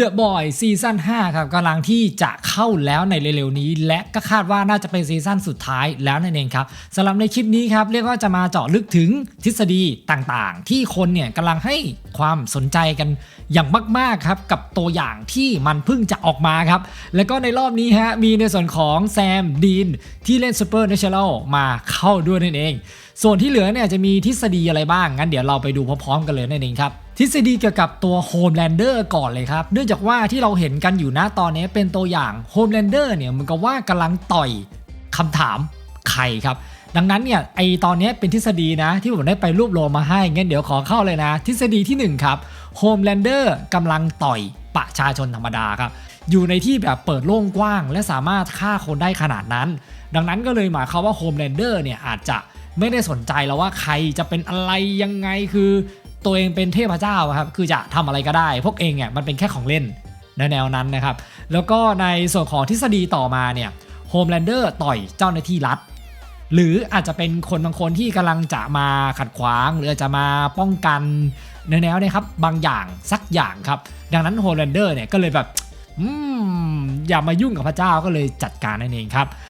The Boy ซีซั่น5ครับกำลังที่จะเข้าแล้วในเร็วๆนี้ และก็คาดว่าน่าจะเป็นซีซั่นสุดท้ายแล้วนั่นเองครับสำหรับในคลิปนี้ครับเรียกว่าจะมาเจาะลึกถึงทฤษฎีต่างๆ ที่คนเนี่ยกำลังให้ความสนใจกันอย่างมากๆครับกับตัวอย่างที่มันเพิ่งจะออกมาครับแล้วก็ในรอบนี้ฮะมีในส่วนของแซมดีนที่เล่น Super Natural มาเข้าด้วยนั่นเอง ส่วนที่เหลือเนี่ยจะมีทฤษฎีอะไรบ้าง งั้นเดี๋ยวเราไปดูพร้อมๆกันเลยนั่นเองครับ ทฤษฎีเกี่ยวกับตัว Homelander ก่อนเลยครับ เนื่องจากว่าที่เราเห็นกันอยู่นะตอนนี้เป็นตัวอย่าง Homelander เนี่ยมันก็ว่ากำลังต่อยคำถามใครครับ ดังนั้นเนี่ยไอตอนนี้เป็นทฤษฎีนะที่ผมได้ไปรวบรวมมาให้งั้นเดี๋ยวขอเข้าเลยนะ ทฤษฎีที่หนึ่งครับ Homelander กำลังต่อยประชาชนธรรมดาครับ อยู่ในที่แบบเปิดโล่งกว้าง และสามารถฆ่าคนได้ขนาดนั้น ดังนั้นก็เลยหมายความว่า Homelander เนี่ยอาจจะ ไม่ได้สนใจแล้วว่าใครจะเป็นอะไรยังไงคือตัวเองเป็นเทพเจ้าครับคือจะทำอะไรก็ได้ พวกเองเนี่ยมันเป็นแค่ของเล่นในแนวนั้นนะครับ แล้วก็ในส่วนของทฤษฎีต่อมาเนี่ยโฮมแลนเดอร์ต่อยเจ้าหน้าที่รัฐ หรืออาจจะเป็นคนบางคนที่กำลังจะมาขัดขวาง หรือจะมาป้องกันในแนวเนี้ครับบางอย่างสักอย่างครับ ดังนั้นโฮมแลนเดอร์เนี่ยก็เลยแบบอืมอย่ามายุ่งกับพระเจ้าก็เลยจัดการนั่นเองครับ